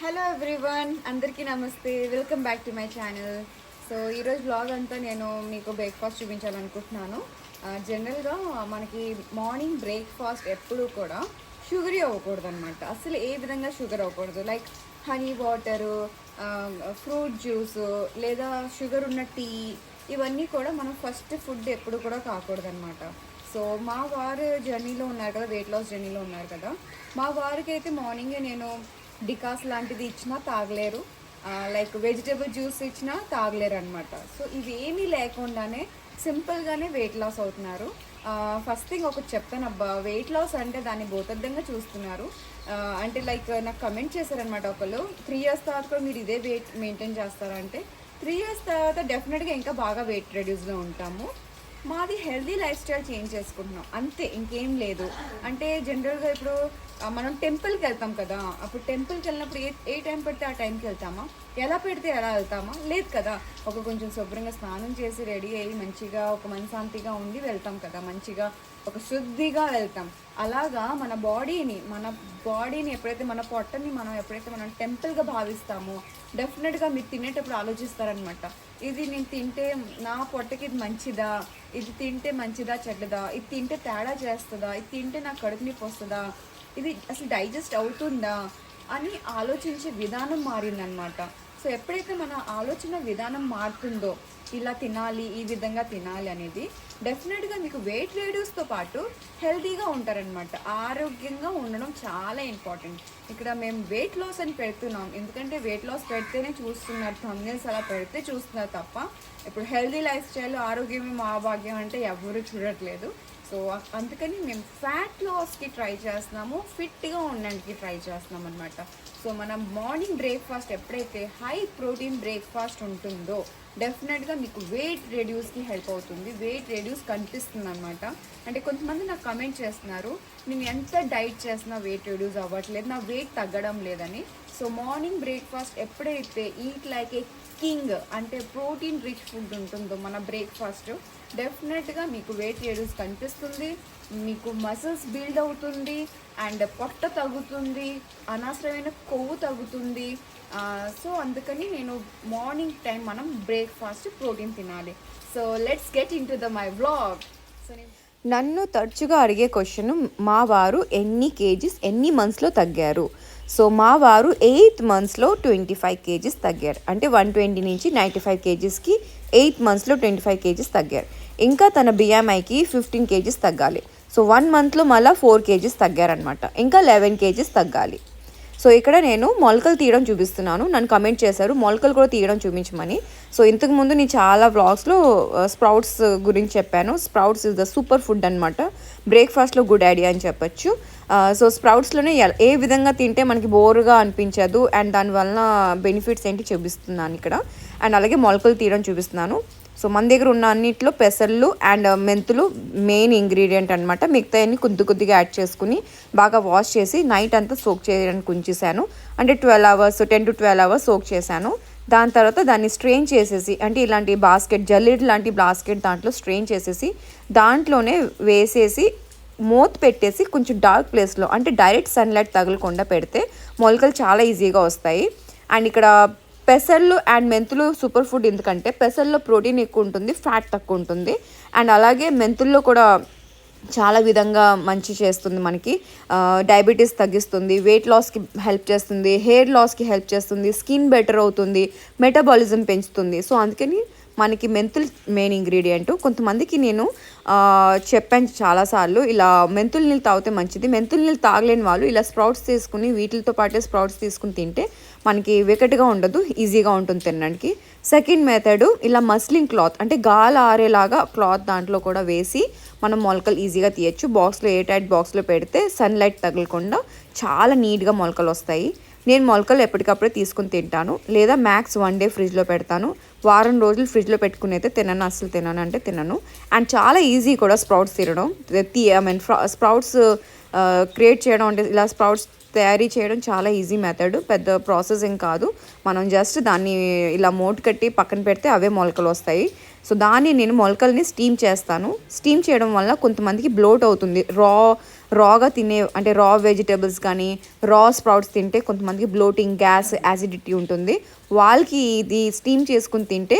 Hello everyone అందరికీ నమస్తే. Welcome back to my channel so ఈరోజు బ్లాగ్ అంతా నేను మీకు బ్రేక్ఫాస్ట్ చూపించాలనుకుంటున్నాను. జనరల్గా మనకి మార్నింగ్ బ్రేక్ఫాస్ట్ ఎప్పుడూ కూడా షుగరీ అవ్వకూడదు అనమాట అసలు ఏ విధంగా షుగర్ అవ్వకూడదు. Like honey water fruit juice లేదా షుగర్ ఉన్న టీ ఇవన్నీ కూడా మనం ఫస్ట్ ఫుడ్ ఎప్పుడు కూడా కాకూడదు అనమాట సో మా వారు జర్నీలో ఉన్నారు కదా వెయిట్ లాస్ జర్నీలో ఉన్నారు కదా. మా వారికి అయితే మార్నింగే నేను డికాస్ లాంటిది ఇచ్చినా తాగలేరు. లైక్ వెజిటేబుల్ జ్యూస్ ఇచ్చినా తాగలేరు అనమాట సో ఇవి ఏమీ లేకుండానే సింపుల్గానే వెయిట్ లాస్ అవుతున్నారు. ఫస్ట్ థింగ్ ఒకటి చెప్తాను అబ్బా వెయిట్ లాస్ అంటే దాన్ని భూతద్దంగా చూస్తున్నారు. అంటే లైక్ నాకు కమెంట్ చేశారనమాట ఒకళ్ళు త్రీ ఇయర్స్ తర్వాత కూడా మీరు ఇదే వెయిట్ మెయింటైన్ చేస్తారంటే త్రీ ఇయర్స్ తర్వాత డెఫినెట్గా ఇంకా బాగా వెయిట్ రెడ్యూస్లో ఉంటాము. మాది హెల్దీ లైఫ్ స్టైల్ చేంజ్ చేసుకుంటున్నాం. అంతే ఇంకేం లేదు. అంటే జనరల్గా ఇప్పుడు మనం టెంపుల్కి వెళ్తాం కదా అప్పుడు టెంపుల్కి వెళ్ళినప్పుడు ఏ ఏ టైం పెడితే ఆ టైంకి వెళ్తామా? ఎలా పెడితే ఎలా వెళ్తామా? లేదు కదా ఒక కొంచెం శుభ్రంగా స్నానం చేసి రెడీ అయ్యి మంచిగా ఒక మనశాంతిగా ఉండి వెళ్తాం కదా మంచిగా ఒక శుద్ధిగా వెళ్తాం. అలాగా మన బాడీని మన బాడీని ఎప్పుడైతే మన పొట్టని మనం ఎప్పుడైతే మనం టెంపుల్గా భావిస్తామో డెఫినెట్గా మీరు తినేటప్పుడు ఆలోచిస్తారనమాట. ఇది నేను తింటే నా పొట్టకి ఇది మంచిదా? ఇది తింటే మంచిదా చెడ్డదా? ఇది తింటే తేడా చేస్తుందా? ఇది తింటే నా కడుపు నొప్పి వస్తుందా? ఇది అసలు డైజెస్ట్ అవుతుందా అని ఆలోచించే విధానం మారిందనమాట సో ఎప్పుడైతే మన ఆలోచన విధానం మారుతుందో ఇలా తినాలి ఈ విధంగా తినాలి అనేది డెఫినెట్గా మీకు వెయిట్ రేడియోస్తో పాటు హెల్తీగా ఉంటారనమాట ఆరోగ్యంగా ఉండడం చాలా ఇంపార్టెంట్. ఇక్కడ మేము వెయిట్ లాస్ అని పెడుతున్నాం. ఎందుకంటే వెయిట్ లాస్ పెడితేనే చూస్తున్నారు థంబ్నెల్స్ అలా పెడితే చూస్తున్నారు తప్ప ఇప్పుడు హెల్తీ లైఫ్ స్టైల్ ఆరోగ్యమే మా భాగ్యం అంటే ఎవరు చూడట్లేదు. సో అందుకని మేము ఫ్యాట్ లాస్కి ట్రై చేస్తున్నాము ఫిట్గా ఉండడానికి ట్రై చేస్తున్నాం అనమాట సో మనం మార్నింగ్ బ్రేక్ఫాస్ట్ ఎప్పుడైతే హై ప్రోటీన్ బ్రేక్ఫాస్ట్ ఉంటుందో డెఫినెట్గా మీకు వెయిట్ రెడ్యూస్కి హెల్ప్ అవుతుంది. వెయిట్ రెడ్యూస్ కనిపిస్తుంది అనమాట అంటే కొంతమంది నాకు కమెంట్ చేస్తున్నారు నేను ఎంత డైట్ చేసినా వెయిట్ రెడ్యూస్ అవ్వట్లేదు నా వెయిట్ తగ్గడం లేదని. సో మార్నింగ్ బ్రేక్ఫాస్ట్ ఎప్పుడైతే ఈట్ లైక్ ఏ కింగ్ అంటే ప్రోటీన్ రిచ్ ఫుడ్ ఉంటుందో మన బ్రేక్ఫాస్ట్ డెఫినెట్గా మీకు వెయిట్ రిడ్యూస్ కనిపిస్తుంది మీకు మసిల్స్ బిల్డ్ అవుతుంది అండ్ పొట్ట తగ్గుతుంది అనవసరమైన కొవ్వు తగ్గుతుంది. సో అందుకని నేను మార్నింగ్ టైం మనం బ్రేక్ఫాస్ట్ ప్రోటీన్ తినాలి. So let's get into the my blog so నన్ను తరచుగా అడిగే క్వశ్చన్ మా వారు ఎన్ని కేజీస్ ఎన్ని మంత్స్లో తగ్గారు? సో మా వారు ఎయిత్ మంత్స్లో ట్వంటీ ఫైవ్ కేజీస్ తగ్గారు. అంటే వన్ ట్వంటీ నుంచి నైంటీ ఫైవ్ కేజీస్కి ఎయిత్ మంత్స్లో ట్వంటీ ఫైవ్ కేజీస్ తగ్గారు. ఇంకా తన బిఎంఐకి ఫిఫ్టీన్ కేజీస్ తగ్గాలి. సో వన్ మంత్లో మళ్ళీ ఫోర్ కేజీస్ తగ్గారనమాట ఇంకా లెవెన్ కేజీస్ తగ్గాలి. సో ఇక్కడ నేను మొలకలు తీయడం చూపిస్తున్నాను. నన్ను కమెంట్ చేశారు. మొలకలు కూడా తీయడం చూపించమని. సో ఇంతకు ముందు నేను చాలా వ్లాగ్స్లో స్ప్రౌట్స్ గురించి చెప్పాను. Sprouts is the super food అనమాట బ్రేక్ఫాస్ట్లో గుడ్ ఐడియా అని చెప్పొచ్చు. సో స్ప్రౌట్స్లోనే ఏ విధంగా తింటే మనకి బోరుగా అనిపించదు. అండ్ దానివల్ల బెనిఫిట్స్ ఏంటి చూపిస్తున్నాను ఇక్కడ. అండ్ అలాగే మొలకలు తీయడం చూపిస్తున్నాను. సో మన దగ్గర ఉన్న అన్నిట్లో పెసర్లు అండ్ uh, మెంతులు మెయిన్ ఇంగ్రీడియంట్ అనమాట మిగతా అన్ని కొద్ది కొద్దిగా యాడ్ చేసుకుని బాగా వాష్ చేసి నైట్ అంతా సోక్ చేయడానికి ఉంచేసాను. అంటే twelve hours ten to twelve hours soak చేశాను. దాని తర్వాత దాన్ని స్ట్రెయిన్ చేసేసి అంటే ఇలాంటి బాస్కెట్ జల్లెడ్ లాంటి బాస్కెట్ దాంట్లో స్ట్రెయిన్ చేసేసి దాంట్లోనే వేసేసి మూత పెట్టేసి కొంచెం డార్క్ ప్లేస్లో అంటే డైరెక్ట్ సన్లైట్ తగలకుండా పెడితే మొలకలు చాలా ఈజీగా వస్తాయి. అండ్ ఇక్కడ పెసర్లు అండ్ మెంతులు సూపర్ ఫుడ్ ఎందుకంటే పెసర్లో ప్రోటీన్ ఎక్కువ ఉంటుంది ఫ్యాట్ తక్కువ ఉంటుంది. అండ్ అలాగే మెంతుల్లో కూడా చాలా విధంగా మంచి చేస్తుంది మనకి. డయాబెటీస్ తగ్గిస్తుంది వెయిట్ లాస్కి హెల్ప్ చేస్తుంది హెయిర్ లాస్కి హెల్ప్ చేస్తుంది స్కిన్ బెటర్ అవుతుంది మెటబాలిజం పెంచుతుంది. సో అందుకని మనకి మెంతులు మెయిన్ ఇంగ్రీడియంట్ కొంతమందికి నేను చెప్పాను చాలాసార్లు ఇలా మెంతుల నీళ్ళు తాగితే మంచిది. మెంతుల నీళ్ళు తాగలేని వాళ్ళు ఇలా స్ప్రౌట్స్ తీసుకుని వీటితో పాటే స్ప్రౌట్స్ తీసుకుని తింటే మనకి వికట్గా ఉండదు ఈజీగా ఉంటుంది తినడానికి. సెకండ్ మెథడ్ ఇలా మస్లింగ్ క్లాత్ అంటే గాలి ఆరేలాగా క్లాత్ దాంట్లో కూడా వేసి మనం మొలకలు ఈజీగా తీయచ్చు. బాక్స్లో ఏ టైట్ బాక్స్లో పెడితే సన్లైట్ తగలకుండా చాలా నీట్గా మొలకలు వస్తాయి. నేను మొలకలు ఎప్పటికప్పుడే తీసుకుని తింటాను. లేదా మ్యాక్స్ వన్ డే ఫ్రిడ్జ్లో పెడతాను. వారం రోజులు ఫ్రిడ్జ్లో పెట్టుకుని అయితే తినను అసలు తినను అంటే తినను. అండ్ చాలా ఈజీ కూడా స్ప్రౌట్స్ తినడం. తీ ఐ మీన్ స్ప్రౌట్స్ క్రియేట్ చేయడం అంటే ఇలా స్ప్రౌట్స్ తయారీ చేయడం చాలా ఈజీ మెథడ్ పెద్ద ప్రాసెస్ ఏం కాదు. మనం జస్ట్ దాన్ని ఇలా మోట్ కట్టి పక్కన పెడితే అవే మొలకలు వస్తాయి. సో దాన్ని నేను మొలకల్ని స్టీమ్ చేస్తాను. స్టీమ్ చేయడం వల్ల కొంతమందికి బ్లోట్ అవుతుంది. రా రాగా తినే అంటే రా వెజిటేబుల్స్ కానీ రా స్ప్రౌట్స్ తింటే కొంతమందికి బ్లోటింగ్ గ్యాస్ యాసిడిటీ ఉంటుంది. వాళ్ళకి ఇది స్టీమ్ చేసుకుని తింటే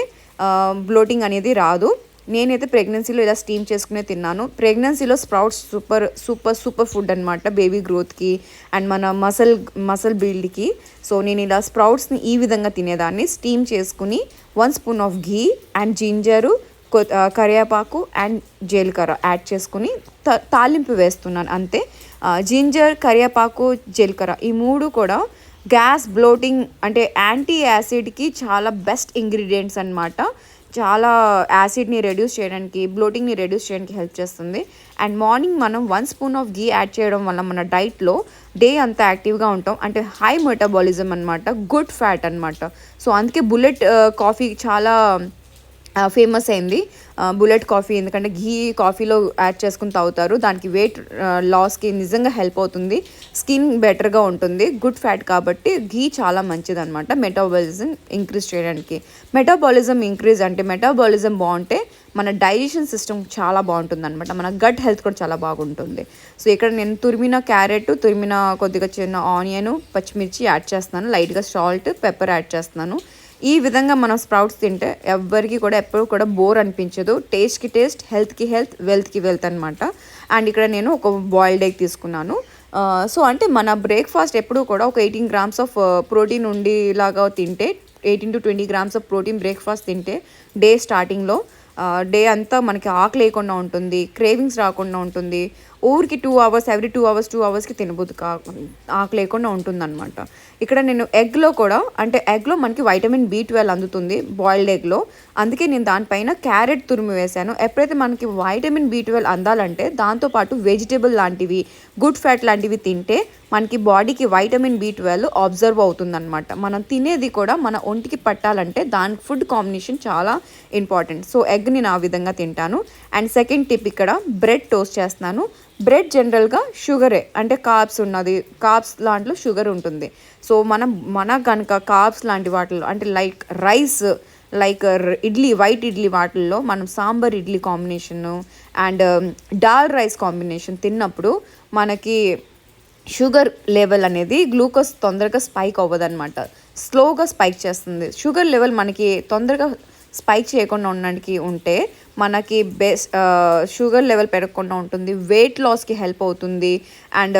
బ్లోటింగ్ అనేది రాదు. నేనైతే ప్రెగ్నెన్సీలో ఇలా స్టీమ్ చేసుకునే తిన్నాను. ప్రెగ్నెన్సీలో sprouts super super super food అనమాట బేబీ గ్రోత్కి అండ్ మన మసల్ మసల్ బిల్డ్కి. సో నేను ఇలా స్ప్రౌట్స్ని ఈ విధంగా తినేదాన్ని. స్టీమ్ చేసుకుని one spoon of ghee and ginger కొ- కరివేపాకు అండ్ జీలకర్ర యాడ్ చేసుకుని త- తాలింపు వేస్తున్నాను అంతే. జింజర్ కరివేపాకు జీలకర్ర ఈ మూడు కూడా గ్యాస్ బ్లోటింగ్ అంటే యాంటీ యాసిడ్కి చాలా బెస్ట్ ఇంగ్రీడియంట్స్ అన్నమాట. చాలా యాసిడ్ని రెడ్యూస్ చేయడానికి బ్లోటింగ్ని రెడ్యూస్ చేయడానికి హెల్ప్ చేస్తుంది. అండ్ మార్నింగ్ మనం one spoon of ghee add చేయడం వల్ల మన డైట్లో డే అంతా యాక్టివ్గా ఉంటాం. అంటే హై మెటబాలిజం అనమాట గుడ్ ఫ్యాట్ అనమాట సో అందుకే బుల్లెట్ కాఫీ uh, చాలా ఫేమస్ అయింది. బుల్లెట్ కాఫీ ఎందుకంటే ఘీ కాఫీలో యాడ్ చేసుకుని తాగుతారు. దానికి వెయిట్ లాస్కి నిజంగా హెల్ప్ అవుతుంది. స్కిన్ బెటర్గా ఉంటుంది. గుడ్ ఫ్యాట్ కాబట్టి ఘీ చాలా మంచిది అనమాట మెటాబాలిజం ఇంక్రీజ్ చేయడానికి. మెటాబాలిజం ఇంక్రీజ్ అంటే మెటాబాలిజం బాగుంటే మన డైజెషన్ సిస్టమ్ చాలా బాగుంటుంది అనమాట మన గట్ హెల్త్ కూడా చాలా బాగుంటుంది. సో ఇక్కడ నేను తురిమిన క్యారెట్ తురిమిన కొద్దిగా చిన్న ఆనియన్ పచ్చిమిర్చి యాడ్ చేస్తున్నాను. లైట్గా సాల్ట్ పెప్పర్ యాడ్ చేస్తున్నాను. ఈ విధంగా మనం స్ప్రౌట్స్ తింటే ఎవ్వరికి కూడా ఎప్పుడు కూడా బోర్ అనిపించదు. టేస్ట్కి టేస్ట్ హెల్త్కి హెల్త్ వెల్త్కి వెల్త్ అనమాట అండ్ ఇక్కడ నేను ఒక బాయిల్డ్ ఎగ్ తీసుకున్నాను. సో అంటే మన బ్రేక్ఫాస్ట్ ఎప్పుడు కూడా ఒక ఎయిటీన్ గ్రామ్స్ ఆఫ్ ప్రోటీన్ ఉండేలాగా తింటే eighteen to twenty grams of protein breakfast తింటే డే స్టార్టింగ్లో డే అంతా మనకి ఆకలి లేకుండా ఉంటుంది క్రేవింగ్స్ రాకుండా ఉంటుంది. ఊరికి two hours every two hours two అవర్స్కి తినబుద్ది కా ఆకు లేకుండా ఉంటుందన్నమాట. ఇక్కడ నేను ఎగ్లో కూడా అంటే ఎగ్లో మనకి వైటమిన్ బి ట్వెల్వ్ అందుతుంది బాయిల్డ్ ఎగ్లో అందుకే నేను దానిపైన క్యారెట్ తురిమి వేశాను. ఎప్పుడైతే మనకి వైటమిన్ బి ట్వెల్వ్ అందాలంటే దాంతోపాటు వెజిటేబుల్ లాంటివి గుడ్ ఫ్యాట్ లాంటివి తింటే మనకి బాడీకి వైటమిన్ బి ట్వెల్వ్ అబ్జర్వ్ అవుతుందన్నమాట. మనం తినేది కూడా మన ఒంటికి పట్టాలంటే దానికి ఫుడ్ కాంబినేషన్ చాలా ఇంపార్టెంట్ సో ఎగ్ నేను ఆ విధంగా తింటాను. అండ్ సెకండ్ టిప్ ఇక్కడ బ్రెడ్ టోస్ట్ చేస్తున్నాను. బ్రెడ్ జనరల్గా షుగరే అంటే కాప్స్ ఉన్నది కాప్స్ లాంటిలో షుగర్ ఉంటుంది. సో మనం మన కనుక కార్బ్స్ లాంటి వాటిలో అంటే like rice like idli white idli వాటిల్లో మనం sambar idli combination and dal rice combination తిన్నప్పుడు మనకి షుగర్ లెవెల్ అనేది గ్లూకోజ్ తొందరగా స్పైక్ అవ్వదన్నమాట. స్లోగా స్పైక్ చేస్తుంది. షుగర్ లెవెల్ మనకి తొందరగా స్పైక్ చేయకుండా ఉండడానికి ఉంటే మనకి బెస్ట్ షుగర్ లెవెల్ పెరగకుండా ఉంటుంది వెయిట్ లాస్కి హెల్ప్ అవుతుంది అండ్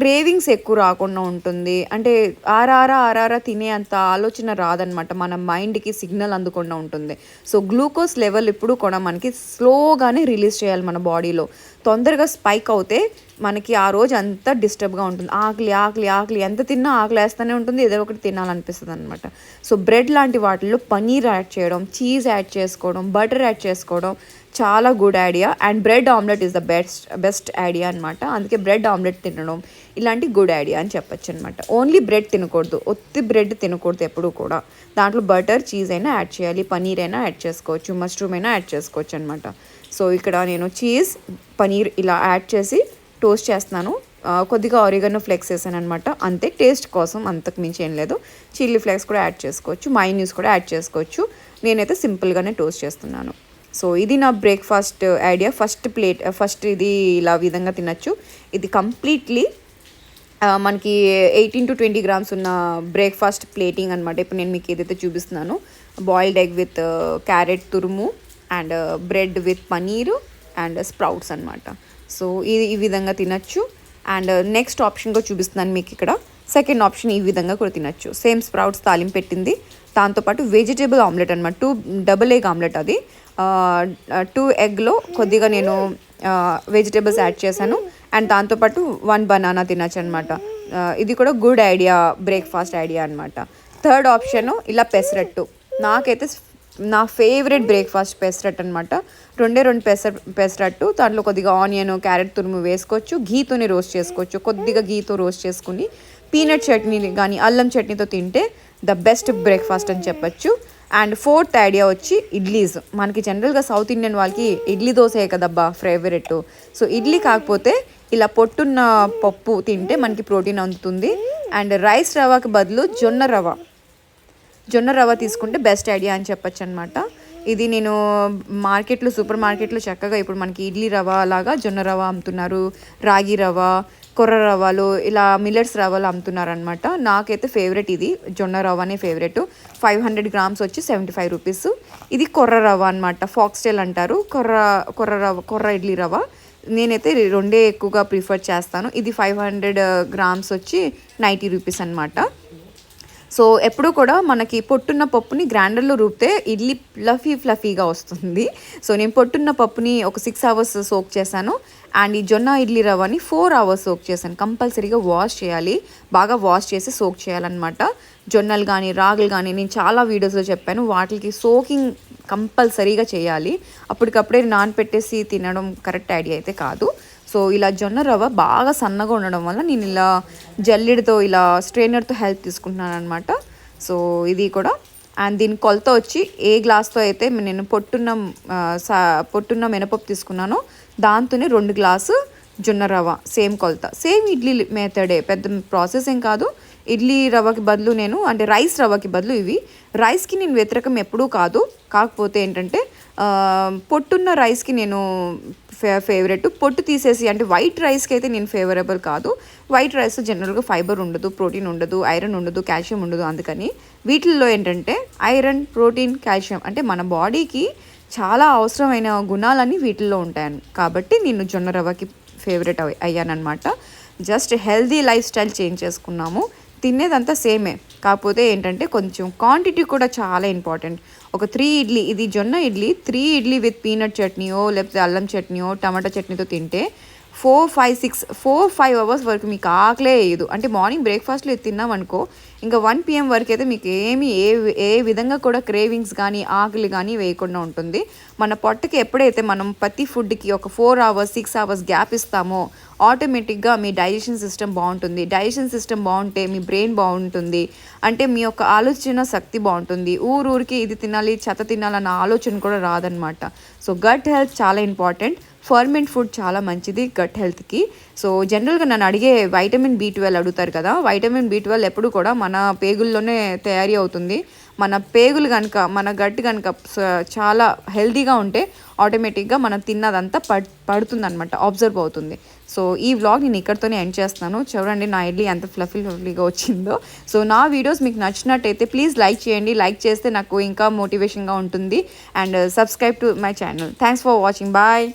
క్రేవింగ్స్ ఎక్కువ రాకుండా ఉంటుంది. అంటే ఆరారా ఆరారా తినే అంత ఆలోచన రాదనమాట మన మైండ్కి సిగ్నల్ అందకుండా ఉంటుంది. సో గ్లూకోజ్ లెవెల్ ఇప్పుడు కూడా మనకి స్లోగానే రిలీజ్ చేయాలి మన బాడీలో తొందరగా స్పైక్ అవుతే మనకి ఆ రోజు అంతా డిస్టర్బ్గా ఉంటుంది. ఆకలి ఆకలి ఆకలి. ఎంత తిన్నా ఆకలి వేస్తూనే ఉంటుంది ఏదో ఒకటి తినాలనిపిస్తుంది అనమాట సో బ్రెడ్ లాంటి వాటిల్లో పనీర్ యాడ్ చేయడం చీజ్ యాడ్ చేసుకోవడం బటర్ యాడ్ చేసుకోవడం చాలా good idea and bread omelette is the best best idea అనమాట అందుకే బ్రెడ్ ఆమ్లెట్ తినడం ఇలాంటి గుడ్ ఐడియా అని చెప్పొచ్చు అనమాట ఓన్లీ బ్రెడ్ తినకూడదు. ఒత్తి బ్రెడ్ తినకూడదు ఎప్పుడు కూడా. దాంట్లో బటర్ చీజ్ అయినా యాడ్ చేయాలి. పనీర్ అయినా యాడ్ చేసుకోవచ్చు. మష్రూమ్ అయినా యాడ్ చేసుకోవచ్చు అనమాట సో ఇక్కడ నేను చీజ్ పనీర్ ఇలా యాడ్ చేసి టోస్ట్ చేస్తున్నాను. కొద్దిగా ఆరిగనో ఫ్లెక్స్ వేసాను అనమాట అంతే టేస్ట్ కోసం అంతకు మించి ఏం లేదు. చిల్లీ ఫ్లెక్స్ కూడా యాడ్ చేసుకోవచ్చు. మైన్యూస్ కూడా యాడ్ చేసుకోవచ్చు. నేనైతే సింపుల్గానే టోస్ట్ చేస్తున్నాను. సో ఇది నా breakfast idea first plate first ఇది ఇలా విధంగా తినచ్చు. ఇది కంప్లీట్లీ uh, మనకి ఎయిటీన్ టు ట్వంటీ గ్రామ్స్ ఉన్న బ్రేక్ఫాస్ట్ ప్లేటింగ్ అనమాట ఇప్పుడు నేను మీకు ఏదైతే చూపిస్తున్నాను బాయిల్డ్ ఎగ్ విత్ క్యారెట్ తురుము and bread with paneer and sprouts అనమాట సో ఇది ఈ విధంగా తినచ్చు. అండ్ నెక్స్ట్ ఆప్షన్గా చూపిస్తున్నాను మీకు ఇక్కడ. సెకండ్ ఆప్షన్ ఈ విధంగా కూడా తినచ్చు. సేమ్ స్ప్రౌట్స్ తాలింపు పెట్టింది. దాంతోపాటు వెజిటేబుల్ ఆమ్లెట్ అనమాట టూ డబుల్ ఎగ్ ఆమ్లెట్ అది. టూ ఎగ్లో కొద్దిగా నేను వెజిటేబుల్స్ యాడ్ చేశాను. అండ్ దాంతోపాటు వన్ బనానా తినచ్చు అనమాట ఇది కూడా గుడ్ ఐడియా బ్రేక్ఫాస్ట్ ఐడియా అనమాట థర్డ్ ఆప్షన్ ఇలా పెసరట్టు. నాకైతే నా ఫేవరెట్ బ్రేక్ఫాస్ట్ పెసరట్ అనమాట రెండే రెండు పెసర పెసరట్టు. దాంట్లో కొద్దిగా ఆనియన్ క్యారెట్ తురుము వేసుకోవచ్చు. ఘీతోనే రోస్ట్ చేసుకోవచ్చు. కొద్దిగా ఘీతో రోస్ట్ చేసుకుని పీనట్ చట్నీ కానీ అల్లం చట్నీతో తింటే ద బెస్ట్ బ్రేక్ఫాస్ట్ అని చెప్పచ్చు. అండ్ ఫోర్త్ ఐడియా వచ్చి ఇడ్లీస్. మనకి జనరల్గా సౌత్ ఇండియన్ వాళ్ళకి ఇడ్లీ దోశే కదబ్బా ఫేవరెట్ సో ఇడ్లీ కాకపోతే ఇలా పొట్టున్న పప్పు తింటే మనకి ప్రోటీన్ అందుతుంది. అండ్ రైస్ రవాకి బదులు జొన్న రవ్వ. జొన్న రవ్వ తీసుకుంటే బెస్ట్ ఐడియా అని చెప్పచ్చు అనమాట ఇది నేను మార్కెట్లో సూపర్ మార్కెట్లో చక్కగా ఇప్పుడు మనకి ఇడ్లీ రవ లాగా జొన్న రవ అమ్ముతున్నారు. రాగి రవ కొర్ర రవ్వలు ఇలా మిల్లెట్స్ రవ్వలు అమ్ముతున్నారు అనమాట నాకైతే ఫేవరెట్ ఇది. జొన్న రవ్వనే ఫేవరెట్ ఫైవ్ హండ్రెడ్ గ్రామ్స్ వచ్చి సెవెంటీ ఫైవ్ రూపీస్ ఇది కొర్ర రవ్వ అనమాట ఫాక్స్టైల్ అంటారు. కొర్ర కొర్ర రవ్వ కొర్ర ఇడ్లీ రవ్వ. నేనైతే రెండే ఎక్కువగా ప్రిఫర్ చేస్తాను. ఇది ఫైవ్ హండ్రెడ్ గ్రామ్స్ వచ్చి నైంటీ రూపీస్ అనమాట సో ఎప్పుడు కూడా మనకి పొట్టున్న పప్పుని గ్రైండర్లో రూపితే ఇడ్లీ ఫ్లఫీ ఫ్లఫీగా వస్తుంది. సో నేను పొట్టున్న పప్పుని ఒక సిక్స్ అవర్స్ సోక్ చేశాను. అండ్ ఈ జొన్న ఇడ్లీ రవ్వని ఫోర్ అవర్స్ సోక్ చేశాను. కంపల్సరీగా వాష్ చేయాలి. బాగా వాష్ చేసి సోక్ చేయాలన్నమాట. జొన్నలు కానీ రాగులు కానీ నేను చాలా వీడియోస్లో చెప్పాను. వాటికి సోకింగ్ కంపల్సరీగా చేయాలి. అప్పటికప్పుడే నానపెట్టేసి తినడం కరెక్ట్ ఐడియా అయితే కాదు. సో ఇలా జొన్న రవ్వ బాగా సన్నగా ఉండడం వల్ల నేను ఇలా జల్లెడతో ఇలా స్ట్రైనర్తో హెల్ప్ తీసుకుంటున్నాను అనమాట సో ఇది కూడా. అండ్ దీని కొలత వచ్చి ఏ గ్లాస్తో అయితే నేను పొట్టున్న సా పొట్టున్న మినపప్పు తీసుకున్నానో దాంతోనే రెండు గ్లాసు జొన్న రవ్వ సేమ్ కొలత. సేమ్ ఇడ్లీ మెథడే పెద్ద ప్రాసెస్ ఏం కాదు. ఇడ్లీ రవ్వకి బదులు నేను అంటే రైస్ రవ్వకి బదులు ఇవి. రైస్కి నేను వ్యతిరేకం ఎప్పుడూ కాదు. కాకపోతే ఏంటంటే పొట్టున్న రైస్కి నేను ఫే ఫేవరెట్. పొట్టు తీసేసి అంటే వైట్ రైస్కి అయితే నేను ఫేవరబుల్ కాదు. వైట్ రైస్ జనరల్గా ఫైబర్ ఉండదు ప్రోటీన్ ఉండదు ఐరన్ ఉండదు కాల్షియం ఉండదు అందుకని. వీటిల్లో ఏంటంటే ఐరన్ ప్రోటీన్ కాల్షియం అంటే మన బాడీకి చాలా అవసరమైన గుణాలన్నీ వీటిల్లో ఉంటాయి కాబట్టి నేను జొన్న రవ్వకి ఫేవరెట్ అయ్యానమాట just healthy lifestyle change చేసుకున్నాము. తినేదంతా సేమే. కాకపోతే ఏంటంటే కొంచెం క్వాంటిటీ కూడా చాలా ఇంపార్టెంట్. ఒక త్రీ ఇడ్లీ ఇది జొన్న idli three idli with peanut చట్నీయో లేకపోతే అల్లం చట్నీయో టమాటా చట్నీతో తింటే four five six four five hours వరకు మీకు ఆకలే వేయదు. అంటే మార్నింగ్ బ్రేక్ఫాస్ట్లో ఇది తిన్నాం అనుకో ఇంకా వన్ పిఎం వరకు అయితే మీకు ఏమి ఏ ఏ విధంగా కూడా క్రేవింగ్స్ కానీ ఆకలి కానీ వేయకుండా ఉంటుంది. మన పొట్టకి ఎప్పుడైతే మనం ప్రతి ఫుడ్కి ఒక four hours six hours gap ఇస్తామో ఆటోమేటిక్గా మీ డైజెషన్ సిస్టమ్ బాగుంటుంది. డైజెషన్ సిస్టమ్ బాగుంటే మీ బ్రెయిన్ బాగుంటుంది. అంటే మీ యొక్క ఆలోచన శక్తి బాగుంటుంది. ఊరూరికి ఇది తినాలి చెత్త తినాలన్న ఆలోచన కూడా రాదనమాట. సో గట్ హెల్త్ చాలా ఇంపార్టెంట్. ఫర్మెంట్ ఫుడ్ చాలా మంచిది గట్ హెల్త్కి. సో జనరల్గా నన్ను అడిగే వైటమిన్ బి ట్వెల్వ్ అడుగుతారు కదా వైటమిన్ బి ట్వెల్వ్ ఎప్పుడు కూడా మన పేగుల్లోనే తయారీ అవుతుంది. మన పేగులు కనుక మన గట్ కనుక చాలా హెల్తీగా ఉంటే ఆటోమేటిక్గా మనం తిన్నదంతా పడ్ పడుతుంది అనమాట అబ్జర్వ్ అవుతుంది. సో ఈ వ్లాగ్ నేను ఇక్కడితోనే ఎండ్ చేస్తున్నాను. చూడండి నా ఇడ్లీ ఎంత ఫ్లఫీ ఫ్లఫీగా వచ్చిందో. సో నా వీడియోస్ మీకు నచ్చినట్టయితే ప్లీజ్ లైక్ చేయండి. లైక్ చేస్తే నాకు ఇంకా మోటివేషన్గా ఉంటుంది. And subscribe to my channel. Thanks for watching. Bye.